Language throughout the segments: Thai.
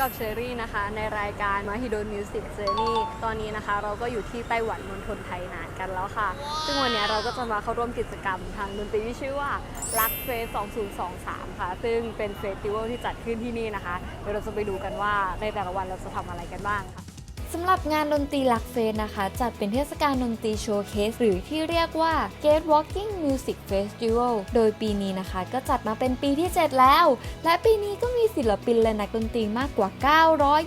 กับเชอรี่นะคะ ในรายการมาฮิโดนมิวสิกเจอร์นี่ตอนนี้นะคะ เราก็อยู่ที่ไต้หวันมณฑลไทยนานกันแล้วค่ะ ซึ่งวันนี้เราก็จะมาเข้าร่วมกิจกรรมทางดนตรีที่ชื่อว่ารักเฟส 2023 ค่ะ ซึ่งเป็นเฟสติวัลที่จัดขึ้นที่นี่นะคะ เดี๋ยวเราจะไปดูกันว่าในแต่ละวันเราจะทำอะไรกันบ้างค่ะ สำหรับงานดนตรีลักเฟสนะคะ จัดเป็นเทศกาลดนตรีโชว์เคส หรือที่เรียกว่า Gate Walking Music Festival โดยปีนี้นะคะ ก็จัดมาเป็นปีที่ 7 แล้ว และปีนี้ก็มีศิลปินและนักดนตรีมากกว่า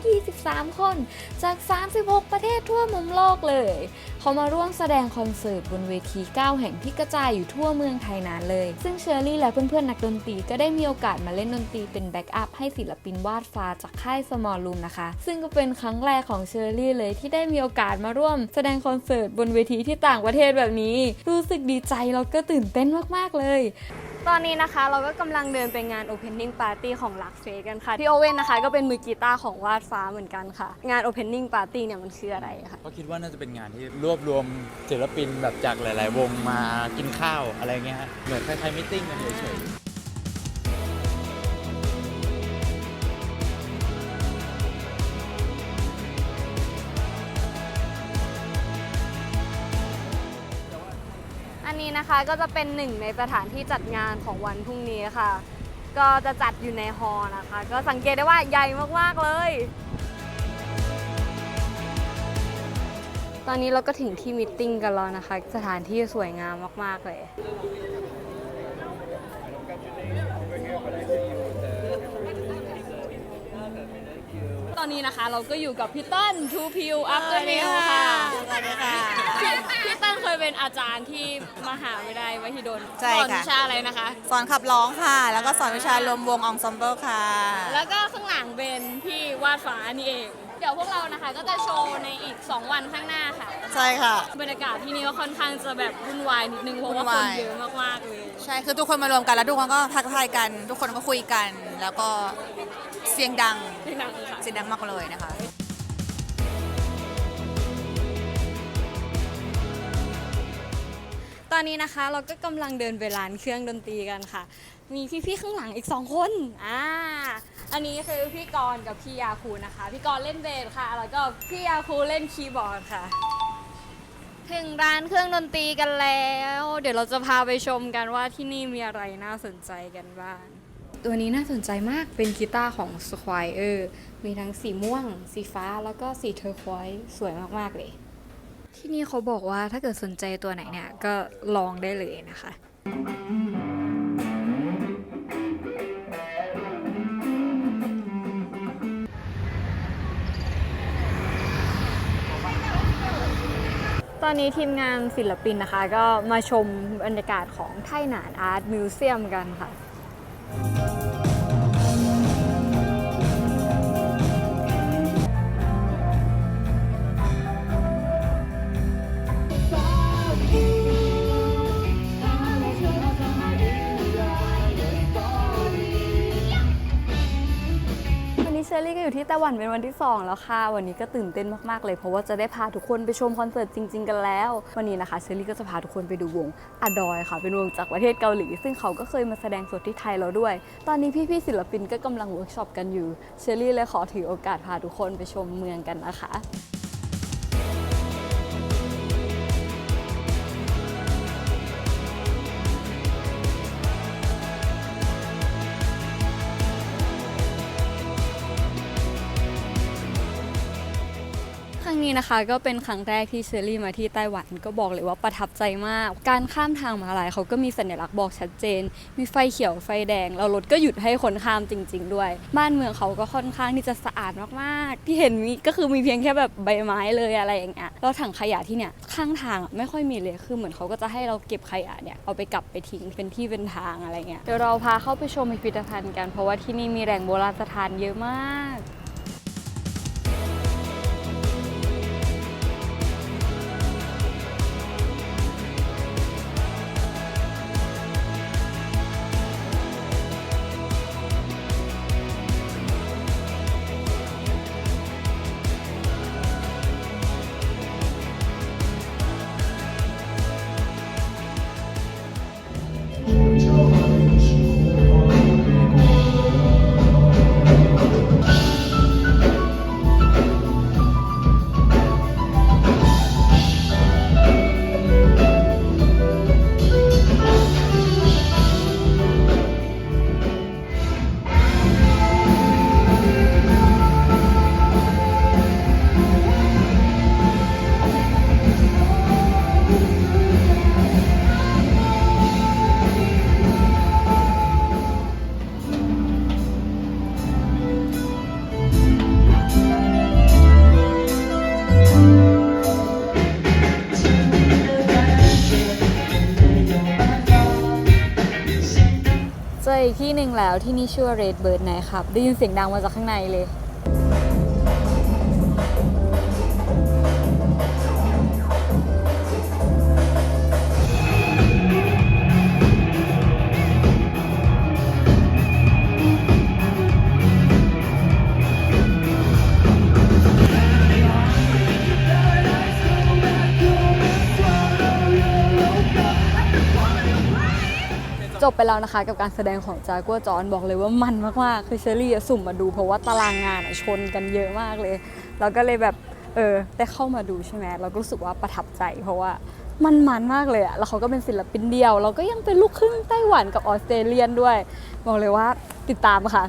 923 คน จาก 36 ประเทศทั่วมุมโลกเลย เขามาร่วมแสดงคอนเสิร์ตบนเวที 9 แห่งที่กระจายอยู่ทั่วเมืองไทยนานเลย ซึ่งเชอร์รี่และเพื่อนๆนักดนตรีก็ได้มีโอกาสมาเล่นดนตรีเป็นแบ็กอัพให้ศิลปินวาดฟ้าจากค่ายสมอลลูมนะคะ ซึ่งก็เป็นครั้งแรกของเชอร์รี่เลยที่ได้มีโอกาสมาร่วม แสดงคอนเสิร์ตบนเวทีที่ต่างประเทศแบบนี้ รู้สึกดีใจแล้วก็ตื่นเต้นมากๆเลย ตอนนี้นะคะเราก็กำลังเดินไปงาน Opening Party ของลักเฟกันค่ะ พี่โอเว่นนะคะ ก็เป็นมือกีตาร์ของวาดฟ้าเหมือนกันค่ะ งาน Opening Party เนี่ยมันคืออะไรคะก็คิดว่าน่าจะเป็นงานที่รวบรวมศิลปินแบบจากหลาย ๆ วงมากินข้าวอะไรเงี้ยเหมือนคล้ายๆมิทติ้งกันเฉยๆ นี้นะคะก็จะเป็นหนึ่งในสถานที่จัดงานของวันพรุ่งนี้ค่ะ ก็จะจัดอยู่ในฮอลล์นะคะ ก็สังเกตได้ว่าใหญ่มากๆเลย ตอนนี้เราก็ถึงที่มิทติ้งกันแล้วนะคะ สถานที่สวยงามมากๆเลย ตอนนี้นะคะเราก็อยู่กับพี่เต้นทูพิวอัพเดนิวค่ะสวัสดีค่ะ พี่พี่เต้นเคยเป็นอาจารย์ที่มหาวิทยาลัยมหิดลใช่สอนค่ะ วิชาอะไรนะคะ สอนขับร้องค่ะ แล้วก็สอนวิชารวมวงองซอมเบิลค่ะ แล้วก็ข้างหลังเป็นพี่วาดฟ้านี่เอง เดี๋ยวพวกเรานะคะก็จะโชว์ในอีก 2 วันข้างหน้าค่ะ ใช่ค่ะ บรรยากาศที่นี่ก็ค่อนข้างจะแบบวุ่นวายนิดนึงเพราะว่าวุ่คนนวาย เยอะมากๆเลย ใช่ คือทุกคนมารวมกันแล้วทุกคนก็ทักทายกัน ทุกคนก็คุยกัน แล้วก็เสียงดังที่นั่งเลยค่ะ เสียงดังมากเลยนะคะ ตอนนี้นะคะเราก็กำลังเดินไปร้านเครื่องดนตรีกันค่ะ มีพี่ๆข้างหลังอีกสองคน อ่า อันนี้คือพี่กรณ์กับพี่ยาคูนะคะ พี่กรณ์เล่นเบสค่ะ แล้วก็พี่ยาคูเล่นคีย์บอร์ดค่ะ ถึงร้านเครื่องดนตรีกันแล้ว เดี๋ยวเราจะพาไปชมกันว่าที่นี่มีอะไรน่าสนใจกันบ้าง ตัวนี้น่าสนใจมากเป็นกีตาร์ของ Squire มีทั้งสีม่วง สีฟ้าแล้วก็สีเทอร์ควอยซ์สวยมาก ๆ เลย ที่นี่เขาบอกว่าถ้าเกิดสนใจตัวไหนเนี่ย ก็ลองได้เลยนะคะ ตอนนี้ทีมงานศิลปินนะคะ ก็มาชมบรรยากาศของไทหนานอาร์ตมิวเซียมกันค่ะ อยู่ที่ไต้หวันเป็นวันที่ 2 แล้วค่ะ วันนี้ก็ตื่นเต้นมากๆเลย เพราะว่าจะได้พาทุกคนไปชมคอนเสิร์ตจริง ๆ กันแล้ว วันนี้นะคะเชอรี่ก็จะพาทุกคนไปดูวงอดอยค่ะ เป็นวงจากประเทศเกาหลี ซึ่งเขาก็เคยมาแสดงสดที่ไทยแล้วด้วย ตอนนี้พี่ๆศิลปินก็กำลังเวิร์กช็อปกันอยู่ เชอรี่เลยขอถือโอกาสพาทุกคนไปชมเมืองกันนะคะ นี้นะคะก็เป็นครั้งแรกที่เชอรี่มาที่ไต้หวันก็บอกเลยว่าประทับใจมาก การข้ามทางมาลายเขาก็มีสัญลักษณ์บอกชัดเจน มีไฟเขียวไฟแดง แล้วรถก็หยุดให้คนข้ามจริง ๆ ด้วย บ้านเมืองเขาก็ค่อนข้างที่จะสะอาดมากๆ ที่เห็นมีก็คือมีเพียงแค่แบบใบไม้เลยอะไรอย่างเงี้ยแล้วถังขยะที่เนี่ยข้างทางไม่ค่อยมีเลยคือเหมือนเขาก็จะให้เราเก็บขยะเนี่ยเอาไปกลับไปทิ้งเป็นที่เป็นทางอะไรเงี้ยเดี๋ยวเราพาเข้าไปชมพิพิธภัณฑ์กันเพราะว่าที่นี่มีแหล่งโบราณสถานเยอะมาก ที่หนึ่งแล้วที่นี่ชื่อว่า Red Bird Night ครับได้ยินเสียงดังมาจากข้างในเลย จบไปแล้วนะคะ กับการแสดงของจากัวจอนบอกเลยว่ามันมากๆคือเชอรี่สุ่มมาดูเพราะว่าตารางงานชนกันเยอะมากเลยเราก็เลยแบบเออได้เข้ามาดูใช่ไหมเราก็รู้สึกว่าประทับใจ เพราะว่ามันมันมากเลยอะแล้วเขาก็เป็นศิลปินเดียว เราก็ยังเป็นลูกครึ่งไต้หวันกับออสเตรเลียนด้วย บอกเลยว่าติดตามค่ะ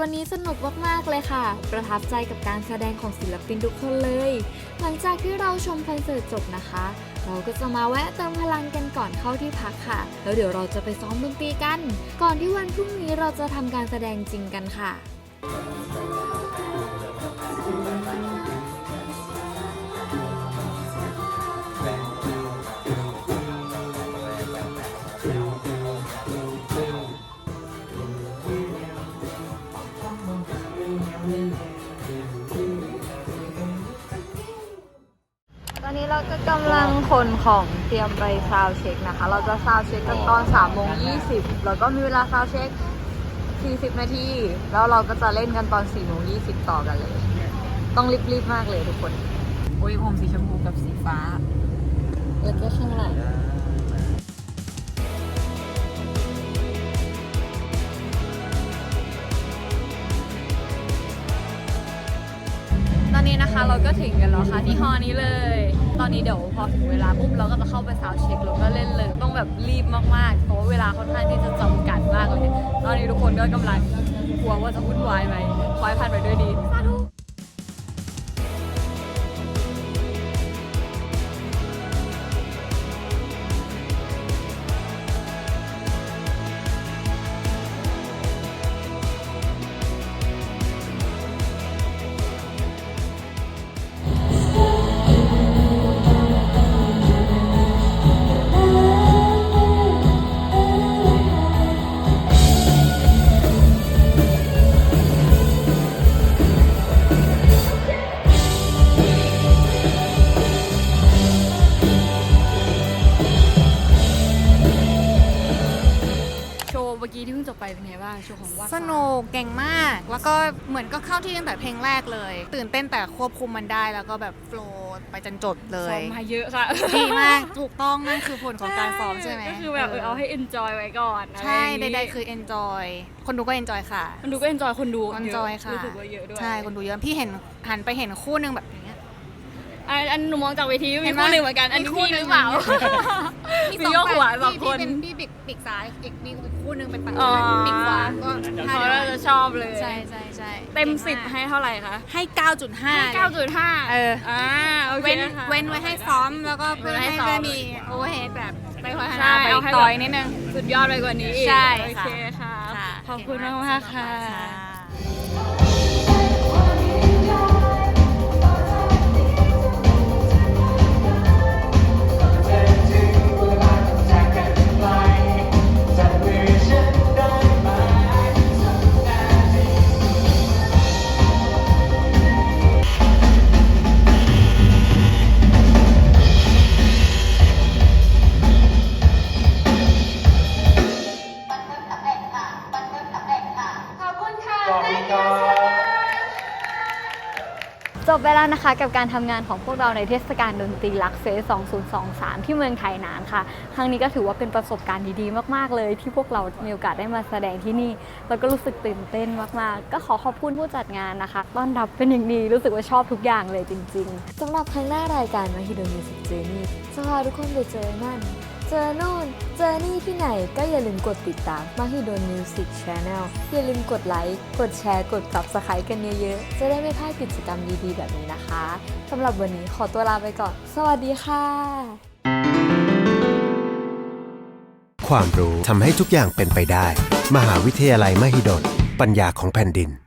วันนี้สนุกมากๆเลยค่ะ ประทับใจกับการแสดงของศิลปินทุกคนเลย หลังจากที่เราชมคอนเสิร์ตจบนะคะ เราก็จะมาแวะเติมพลังกันก่อนเข้าที่พักค่ะ แล้วเดี๋ยวเราจะไปซ้อมดนตรีกัน ก่อนที่วันพรุ่งนี้เราจะทำการแสดงจริงกันค่ะ เราก็กำลังขนของเตรียมไปซาวเช็คนะคะ เราจะซาวเช็คกันตอน3โมง20แล้วก็มีเวลาซาวเช็ค 40 นาที แล้วเราก็จะเล่นกันตอน4โมง20ต่อกันเลย ต้องรีบๆมากเลยทุกคนโอ้ยผมสีชมพูกับสีฟ้า แล้วก็ข้างหลัง นี้นะคะเราก็ถึงกันแล้วค่ะที่ฮอนี้เลย ตอนนี้เดี๋ยวพอถึงเวลาปุ๊บเราก็จะเข้าไปซาวเช็คแล้วก็เล่นเลย ต้องแบบรีบมากๆ เพราะว่าเวลาค่อนข้างที่จะจำกัดมากเลย ตอนนี้ทุกคนก็กำลังกลัวว่าจะวุ่นวายไหมขอให้ผ่านไปด้วยดีสาธุ เพิ่งจบไปเป็นไงบ้างโชว์ของว่าสนุกเก่งมาก แล้วก็เหมือนก็เข้าที่ตั้งแต่เพลงแรกเลย ตื่นเต้นแต่ควบคุมมันได้แล้วก็แบบโฟลว์ไปจนจบเลซ้อย มมาเยอะค่ะดีมากถูกต้องนั่นคือผลของการซ้อมใช่ไหมก็คือแบบเออเอาให้ enjoy ไว้ก่อนใช่อะไรอย่างใดงี้ๆคือ enjoy คนดูก็ enjoy ค่ะ คนดูก็ enjoy คนดู enjoy ค่ะ รู้สึกว่าเยอะด้วย ใช่คนดูเยอะพี่เห็นหันไปเห็นคู่หนึ่งแบบอย่างเงี้ย อันอันหนูมองจากเวทีเห็มีนไหมคู่หนึ่งเหมือนกันอันนี้มีคู่พี่หหนึ่รืงอเปล่า มีสองยกหัวแบบสองพี่คนพี่เป็นพี่ปีกปีกซ้ายอีกมีอีกคู่หนึ่งเป็นฝั่งอ๋อปีกขวาก็ท่าเขาเดียวน่ากัจะนชอบเลย ใช่ใช่ใช่เต็มก่งากสิบให้เท่าไหร่คะให้ 9.5เก้าจุดห้าเออ อ่าโอเคเว้นค่ะเว้นไว้ให้ซ้อมแล้วก็เพื่อเว้นให้ให้ซ้อมไม่มีโอเวอร์เฮดแบบไปพัฒใช่นาไปเอาให้ต่อยแบบนิดนึง สุดยอดไปกว่านี้อีกใช่โอค่ะเคค่ะ ค่ะขอบคุณมากมากๆค่ะจบ ไปแล้วนะคะ กับการทำงานของพวกเราในเทศกาลดนตรีลักเฟส2023 ที่เมืองไทยนานค่ะ ครั้งนี้ก็ถือว่าเป็นประสบการณ์ดีๆ มากๆเลย ที่พวกเรา มีโอกาสได้มาแสดงที่นี่ แล้วก็รู้สึกตื่นเต้นมากๆ ก็ขอขอบคุณผู้จัดงานนะคะต้อนรับเป็นอย่างดีรู้สึกว่าชอบทุกอย่างเลยจริง ๆสำหรับครั้งหน้ารายการมาฮิโดมิสิเจนี่จะพาทุกคนไปเจอนั่น เจอโน่นเจอนี่ที่ไหนก็อย่าลืมกดติดตามมาฮิโดมิวสิกช n แนลอย่าลืมกดไลค์ กดแชร์ กด subscribe กันเยอะๆ จะได้ไม่พลาดกิจกรรมดีๆ แบบนี้นะคะสำหรับวันนี้ขอตัวลาไปก่อน สวัสดีค่ะ ความรู้ทำให้ทุกอย่างเป็นไปได้ มหาวิทยาลัยมหิดล ปัญญาของแผ่นดิน